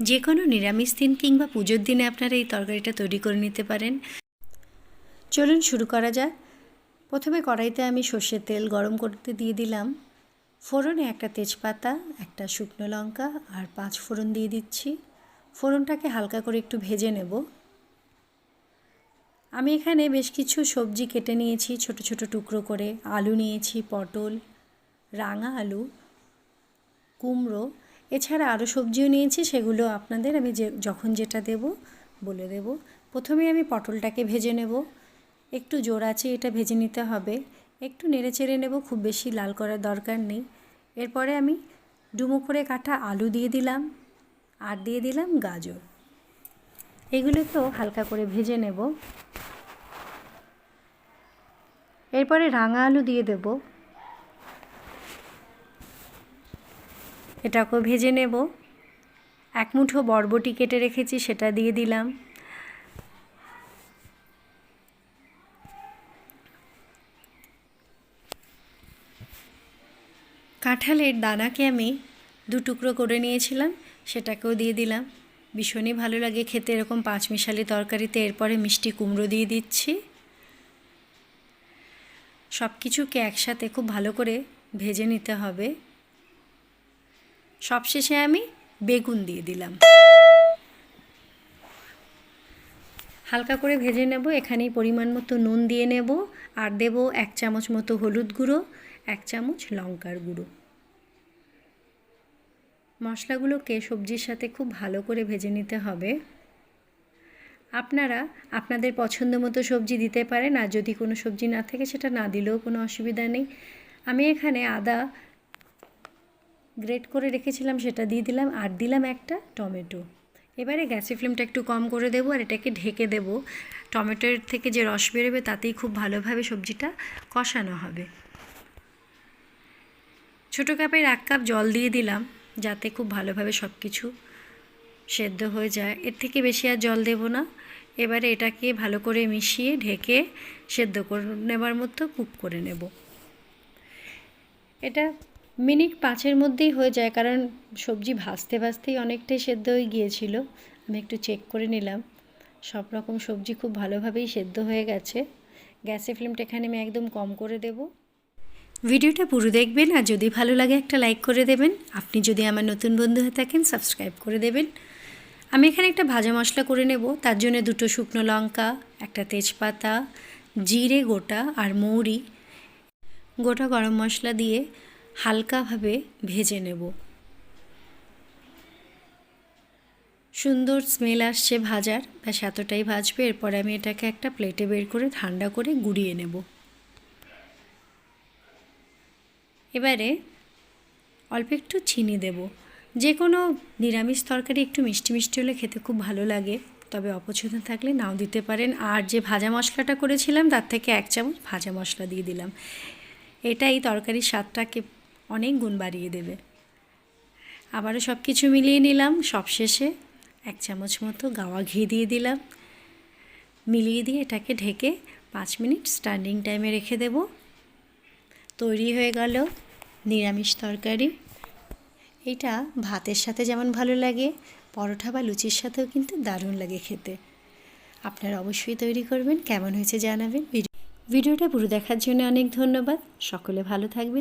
যে কোনো নিরামিষ দিন কিংবা পুজোর দিনে আপনারা এই তরকারিটা তৈরি করে নিতে পারেন। চলুন শুরু করা যাক। প্রথমে কড়াইতে আমি সর্ষের তেল গরম করতে দিয়ে দিলাম। ফোড়নে একটা তেজপাতা, একটা শুকনো লঙ্কা আর পাঁচ ফোড়ন দিয়ে দিচ্ছি। ফোড়নটাকে হালকা করে একটু ভেজে নেব। আমি এখানে বেশ কিছু সবজি কেটে নিয়েছি, ছোট ছোট টুকরো করে। আলু নিয়েছি, পটল, রাঙা আলু, কুমড়ো এছাড়া আরও সবজিও নিয়েছি, সেগুলো আপনাদের আমি যে, যখন যেটা দেব বলে দেব। প্রথমে আমি পটলটাকে ভেজে নেব। একটু জোর আছে এটা ভেজে নিতে হবে। একটু নেড়ে চেড়ে নেব, খুব বেশি লাল করার দরকার নেই। এরপরে আমি ডুমো করে কাটা আলু দিয়ে দিলাম, আর দিয়ে দিলাম গাজর। এগুলোকেও হালকা করে ভেজে নেব। এরপরে রাঙা আলু দিয়ে দেব। এটাকেও ভেজে নেব। এক মুঠো বরবটি কেটে রেখেছি, সেটা দিয়ে দিলাম। কাঁঠালের দানাকে আমি দু টুকরো করে নিয়েছিলাম, সেটাকেও দিয়ে দিলাম। ভীষণই ভালো লাগে খেতে, এরকম পাঁচ মিশালি তরকারিতে এরপরে মিষ্টি কুমড়ো দিয়ে দিচ্ছি। সব কিছুকে একসাথে খুব ভালো করে ভেজে নিতে হবে। সবশেষে আমি বেগুন দিয়ে দিলাম। হালকা করে ভেজে নেব, এখানেই পরিমাণ মতো নুন দিয়ে নেব আর দেব এক চামচ মতো হলুদ গুঁড়ো, এক চামচ লঙ্কার গুঁড়ো। মশলাগুলোকে সবজির সাথে খুব ভালো করে ভেজে নিতে হবে। আপনারা আপনাদের পছন্দ মতো সবজি দিতে পারেন আর যদি কোনো সবজি না থাকে সেটা না দিলেও কোনো অসুবিধা নেই। আমি এখানে আদা গ্রেট করে রেখেছিলাম, সেটা দিয়ে দিলাম আর দিলাম একটা টমেটো। এবারে গ্যাসের ফ্লেমটা একটু কম করে দেবো আর এটাকে ঢেকে দেবো। টমেটোর থেকে যে রস বেরোবে তাতেই খুব ভালোভাবে সবজিটা কষানো হবে। ছোটো কাপের এক কাপ জল দিয়ে দিলাম যাতে খুব ভালোভাবে সব কিছু সেদ্ধ হয়ে যায়। এর থেকে বেশি আর জল দেব না। এবারে এটাকে ভালো করে মিশিয়ে ঢেকে সেদ্ধ করে নেবার মতো কুক করে নেব। এটা মিনিট পাঁচের মধ্যেই হয়ে যায়, কারণ সবজি ভাজতে ভাজতেই অনেকটাই সেদ্ধ হয়ে গিয়েছিল। আমি একটু চেক করে নিলাম। সব রকম সবজি খুব ভালোভাবেই সেদ্ধ হয়ে গেছে। গ্যাসের ফ্লেমটা এখানে আমি একদম কম করে দেব। ভিডিওটা পুরো দেখবেন, আর যদি ভালো লাগে একটা লাইক করে দেবেন। আপনি যদি আমার নতুন বন্ধু হয়ে থাকেন, সাবস্ক্রাইব করে দেবেন। আমি এখানে একটা ভাজা মশলা করে নেব। তার জন্য দুটো শুকনো লঙ্কা, একটা তেজপাতা, জিরে গোটা, আর মৌরি। গোটা গরম মশলা দিয়ে হালকাভাবে ভেজে নেব। সুন্দর স্মেল আসছে ভাজার। ব্যাস, এতটাই ভাজবে, এরপরে আমি এটাকে একটা প্লেটে বের করে ঠান্ডা করে গুঁড়িয়ে নেব। এবারে অল্প একটু চিনি দেব। যে কোনো নিরামিষ তরকারি একটু মিষ্টি মিষ্টি হলে খেতে খুব ভালো লাগে, তবে অপছন্দ থাকলে নাও দিতে পারেন। আর যে ভাজা মশলাটা করেছিলাম, তার থেকে এক চামচ ভাজা মশলা দিয়ে দিলাম। এটা এই তরকারির স্বাদটাকে অনেক গুণ বাড়িয়ে দেবে। আবারও সব কিছু মিলিয়ে নিলাম সবশেষে এক চামচ মতো গাওয়া ঘি দিয়ে দিলাম। মিলিয়ে দিয়ে এটাকে ঢেকে পাঁচ মিনিট স্ট্যান্ডিং টাইমে রেখে দেব। তৈরি হয়ে গেল নিরামিষ তরকারি। এটা ভাতের সাথে যেমন ভালো লাগে, পরোটা বা লুচির সাথেও কিন্তু দারুণ লাগে খেতে। আপনারা অবশ্যই তৈরি করবেন, কেমন হয়েছে জানাবেন। ভিডিওটা পুরো দেখার জন্য অনেক ধন্যবাদ। সকলে ভালো থাকবেন।